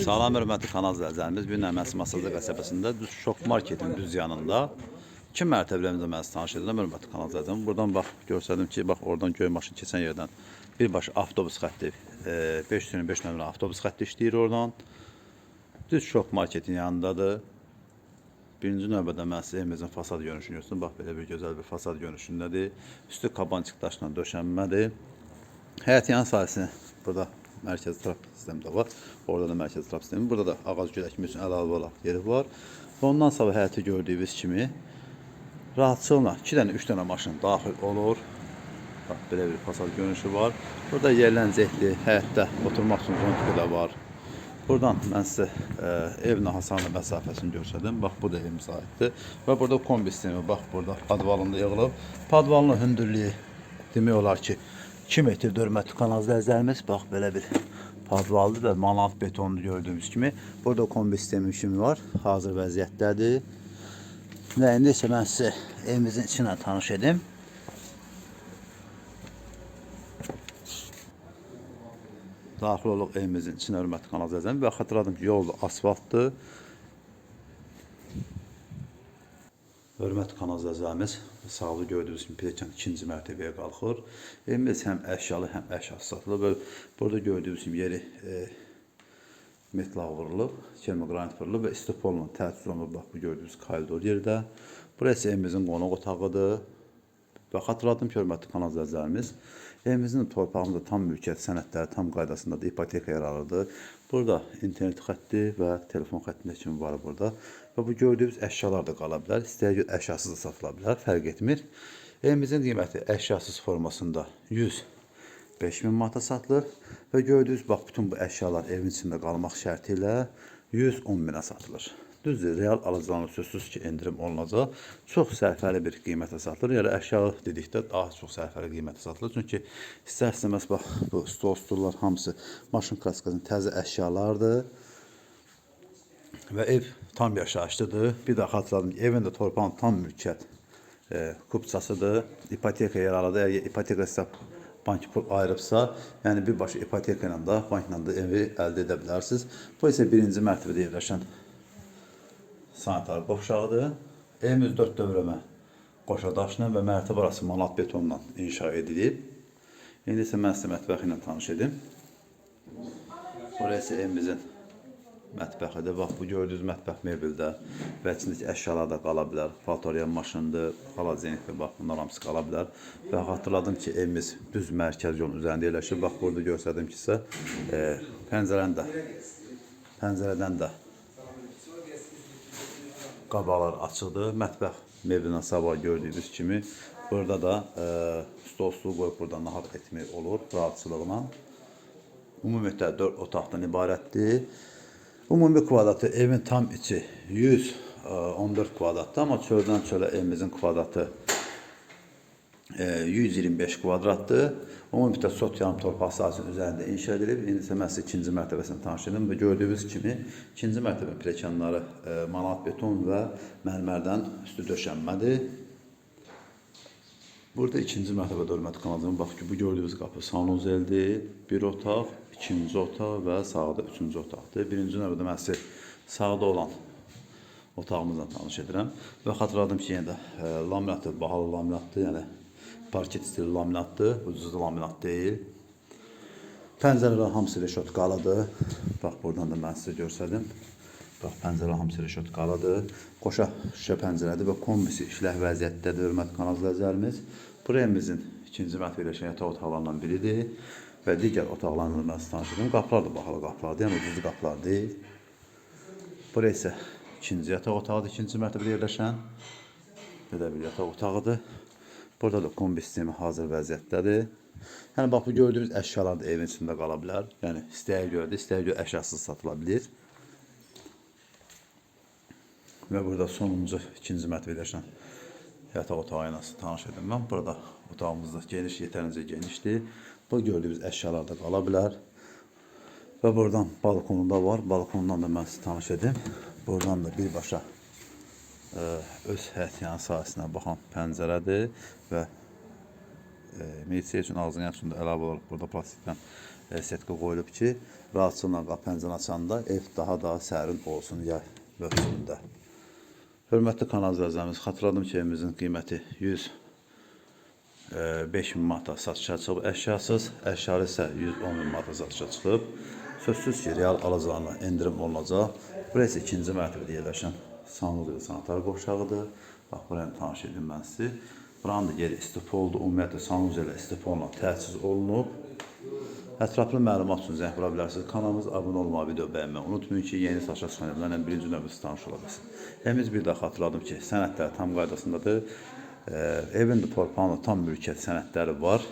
Salam hörmətli kanal izləyicilərimiz. Bu gün Əməsi Masazlı qəsəbəsində düz şok marketin düz yanında 2 mərtəbəlimizdə mən sizi tanış edirəm hörmətli kanal izləyicilərimiz. Buradan bax göstərdim ki, bax oradan göy maşın keçən yerdən birbaşa avtobus xətti, e, 525 nömrə avtobus xətti işləyir oradan. Düz şok marketin yanındadır. Birinci növbədə sizə evimizin fasad görünüşünü göstərim. Bax belə bir gözəl bir fasad görünüşündədir. Üstü kabançıq daşla döşənmədir. Həyat yan sahəsi burada mərkəzi trap sistemi də var. Orada da mərkəzi trap sistemi. Burada da ağac güləkmi üçün əlavə olaraq yeri var. Ondan sonra həyəti gördüyünüz kimi rahatçılıqla 2 dənə, 3 dənə maşın daxil olur. Bax belə bir fasad görünüşü var. Burada yerlənəcəkli həyətdə oturmaq üçün zontika da var. Buradan mən sizə e, evlə hasarlı məsafəsini göstərdim. Bax bu da evimiz aiddir. Və burada kombi sistemi bax burada padvalında yığılıb. Padvalının hündürlüyü demək olar ki 2 metr hörmətli kanal izləyicilərimiz. Bax belə bir padvaldır da manat betonlu gördüyümüz kimi. Burada kombi sistemi kimi var. Hazır vəziyyətdədir. Və indi isə mən evimizin içinə tanış edim. Daxil oluq evimizin içinə hörmətli kanal izləyicilərimiz və xatırladım ki, yol asfaltdır. Hörmətli kanal izləyicilərimiz, sağlı gördüyünüz kimi pilləkən ikinci mərtəbəyə qalxır. Evimiz həm əşyalı, həm əşyasız satılır. Burada gördüyünüz kimi yeri e, metlaq vurulub, kermogranit vurulub və istopolla təchiz olunub. Bax bu gördüyünüz koridor yerdə. Burası evimizin qonaq otağıdır. Və xatırladım ki, hörmətli kanal izləyicilərimiz, evimizin torpağımızda tam mülkiyyət sənədləri tam qaydasındadır, ipoteka yer alırdı. Burada internet xətti və telefon xəttində kimi var burada. Və bu gördüyünüz əşyalar da qala bilər. İstəyə görə əşyasız da satıla bilər, fərq etmir. Evimizin qiyməti əşyasız formasında 105 min manata satılır və gördüyünüz bax bütün bu əşyalar evin içində qalmaq şərti ilə 110 minə satılır. Düzdür, real alıcılarına sözsüz ki, endirim olunacaq. Çox sərfəli bir qiymətə satılır. Yəni əşya dedikdə daha çox sərfəli qiymətə satılır. Çünki istər-istəməz bax bu stol stullar hamısı maşın kaskasının təzə əşyalardır. Və ev tam yaşayışlıdır. Bir də xatırladım ki, evin də torpağın tam mülkiyyət e, kupçasıdır. İpoteka yer alır. Əgər ipoteka hesab bank pul ayırıbsa, yəni birbaşa ipoteka ilə də bankla da evi əldə edə bilərsiniz. Bu isə birinci mərtəbədə yerləşən sanitar qovşağıdır. Evimiz 4 dövrəmə qoşa daşla və mərtəbə arası manat betonla inşa edilib. İndi isə mən sizə mətbəxi ilə tanış edim. Burası evimizin mətbəxidir. Bax bu gördüyünüz mətbəx mebeldə və içindəki əşyalar da qala bilər. Fatoriyan maşındır, xaladenikdir. Bax bunlar hamısı qala bilər. Və xatırladım ki, evimiz düz mərkəz yolun üzərində yerləşir. Bax burada göstərdim ki, sizə e, pəncərəni də pəncərədən də qabaqlar açıqdır. Mətbəx mebelindən sabah gördüyünüz kimi burada da e, stol stul qoyub burada nahar etmək olur rahatçılığına. Ümumiyyətlə 4 otaqdan ibarətdir. Ümumi kvadratı evin tam içi 114 kvadratdır, amma çöldən çölə evimizin kvadratı e, 125 kvadratdır. Ümumiyyətlə sot yarım torpaq sahəsinin üzərində inşa edilib. İndi isə sizə ikinci mərtəbəsini tanış edim və gördüyünüz kimi ikinci mərtəbə pilləkənləri e, manat beton və mərmərdən üstü döşənmədir. Burada ikinci mərtəbədə hörmətli kanalcığım, bax ki, bu gördüyünüz qapı sanuzeldir. Bir otaq, ikinci otaq və sağda üçüncü otaqdır. Birinci növbədə sizə sağda olan otağımızla tanış edirəm. Və xatırladım ki, yenə də e, laminatdır, bahalı laminatdır, yəni parket stili laminatdır, ucuz laminat deyil. Pəncərələr hamısı reşotkalıdır. Bax, buradan da mən sizə göstərdim. Bax, pəncərə hamısı reşotkalıdır. Qoşa şüşə pəncərədir və kombisi işləh vəziyyətdədir, hörmətli kanal izləyicilərimiz. Bu evimizin ikinci mərtəbə yerləşən yataq otaqlarından biridir və digər otaqlarla mən sizə tanış edim. Qapılar da bahalı qapılardır, yəni ucuz qapılar deyil. Burası isə ikinci yataq otağıdır, ikinci mərtəbədə yerləşən. Belə bir yataq otağıdır. Burada da kombi sistemi hazır vəziyyətdədir. Yəni bax bu gördüyünüz əşyalar da evin içində qala bilər. Yəni istəyə görə də, istəyə görə əşyasız satıla bilir. Və burada sonuncu ikinci mərtəbə yerləşən yataq otağı ilə tanış edim mən. Burada otağımız da geniş, yetərincə genişdir. Bu gördüyünüz əşyalar da qala bilər. Və buradan balkonu da var. Balkondan da mən sizi tanış edim. Buradan da birbaşa öz həyətyan sahəsinə baxan pəncərədir və medisiya üçün ağzının yaxşında əlavə olaraq burada plastikdən setka qoyulub ki, rahatçılıqla qapı pəncərəni açanda ev daha da sərin olsun yay mövsümündə. Hörmətli kanal izləyicilərimiz, xatırladım ki, evimizin qiyməti 100 5000 manata satışa çıxıb əşyasız, əşyalı isə 110 min manata satışa çıxıb. Sözsüz ki, real alacağına endirim olunacaq. Burası ikinci mərtəbədə yerləşən Sanlıq sanatar qovşağıdır. Bax, buranı tanış edim mən sizi. Buranın da yeri istifoldu, ümumiyyətlə Sanlıq ilə istifolla təchiz olunub. Ətraflı məlumat üçün zəng vura bilərsiniz. Kanalımıza abunə olmağı, video bəyənməyi unutmayın ki, yeni saçma çıxanlarla birinci növbəsi tanış ola bilsin. Evimiz bir daha xatırladım ki, sənədlər tam qaydasındadır. E, evin torpağında tam mülkiyyət sənədləri var.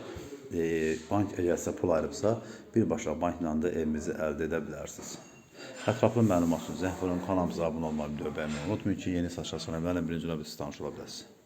E, bank əgərsə pul ayırıbsa, birbaşa bankla da evimizi əldə edə bilərsiniz. Ətraflı məlumat üçün Zəhvərən kanalımıza abunə olmayı, növbəyimi unutmayın ki, yeni saçlar sənəmlərlə birinci növbədə tanış ola biləsiniz.